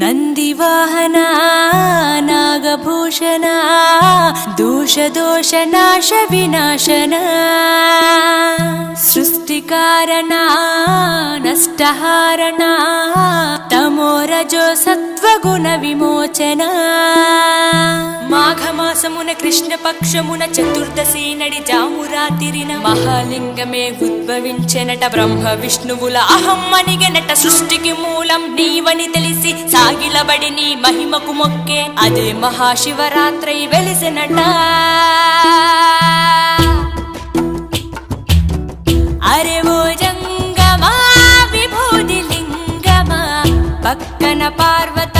नन्दिवाहना नागभूषणा दूषदोषनाशविनाशना सृष्टिकारणा नष्टहारणा तमोरजो सत्त्वगुणविमोचना। మాసమున కృష్ణపక్షమున చతుర్దశి నడి జామురాతిరిన మహాలింగమే ఉద్భవించెనట బ్రహ్మ విష్ణువుల అహం సృష్టికి మూలం నీవని తెలిసి సాగిలబడి నీ మహిమకు మొక్కే అదే మహాశివరాత్రి వెలిసినట. అరే ఓ జంగమా విభూతి లింగమా పక్కన పార్వతి